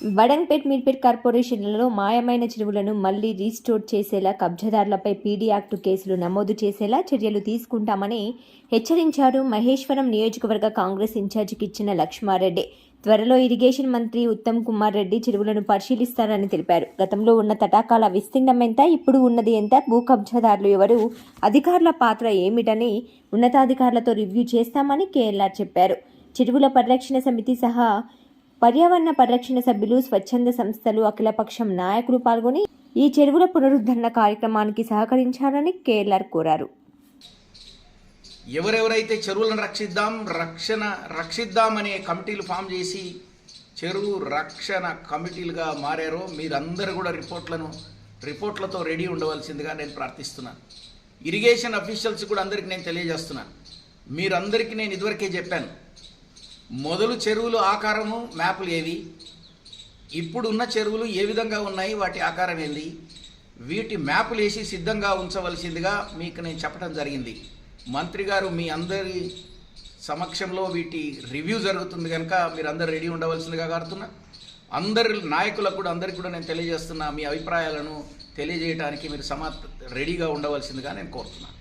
వడంపేట్ మీర్పేట్ కార్పొరేషన్లలో మాయమైన చెరువులను మళ్ళీ రీస్టోర్ చేసేలా కబ్జాదారులపై పీడీ యాక్టు కేసులు నమోదు చేసేలా చర్యలు తీసుకుంటామని హెచ్చరించారు మహేశ్వరం నియోజకవర్గ కాంగ్రెస్ ఇన్ఛార్జికి ఇచ్చిన లక్ష్మారెడ్డి. త్వరలో ఇరిగేషన్ మంత్రి ఉత్తమ్ కుమార్ రెడ్డి చెరువులను పరిశీలిస్తారని తెలిపారు. గతంలో ఉన్న తటాకాల విస్తీర్ణం ఎంత ఇప్పుడు ఉన్నది ఎంత? భూ కబ్జాదారులు ఎవరు? అధికారుల పాత్ర ఏమిటని ఉన్నతాధికారులతో రివ్యూ చేస్తామని కేఎల్ఆర్ చెప్పారు. చెరువుల పరిరక్షణ సమితి సహా పర్యావరణ పరిరక్షణ సభ్యులు స్వచ్ఛంద సంస్థలు అఖిలపక్షం నాయకులు పాల్గొని ఈ చెరువుల పునరుద్ధరణ కార్యక్రమానికి సహకరించాలని కేఎల్ఆర్ కోరారు. ఎవరెవరైతే చెరువులను రక్షిద్దాం రక్షణ రక్షిద్దామనే కమిటీలు ఫామ్ చేసి చెరువు రక్షణ కమిటీలుగా మారారో మీరందరూ కూడా రిపోర్ట్లను రిపోర్ట్లతో రెడీ ఉండవలసిందిగా నేను ప్రార్థిస్తున్నాను. ఇరిగేషన్ అఫీషియల్స్ కూడా అందరికీ నేను తెలియజేస్తున్నాను. మీరందరికీ నేను ఇదివరకే చెప్పాను మొదలు చెరువులు ఆకారము మ్యాపులు ఏవి? ఇప్పుడున్న చెరువులు ఏ విధంగా ఉన్నాయి? వాటి ఆకారం ఏంది? వీటి మ్యాపులు వేసి సిద్ధంగా ఉంచవలసిందిగా మీకు నేను చెప్పడం జరిగింది. మంత్రి గారు మీ అందరి సమక్షంలో వీటి రివ్యూ జరుగుతుంది కనుక మీరు అందరు రెడీ ఉండవలసిందిగా కారుతున్నా. అందరి నాయకులకు కూడా అందరికి కూడా నేను తెలియజేస్తున్నా మీ అభిప్రాయాలను తెలియజేయడానికి మీరు సమా రెడీగా ఉండవలసిందిగా నేను కోరుతున్నాను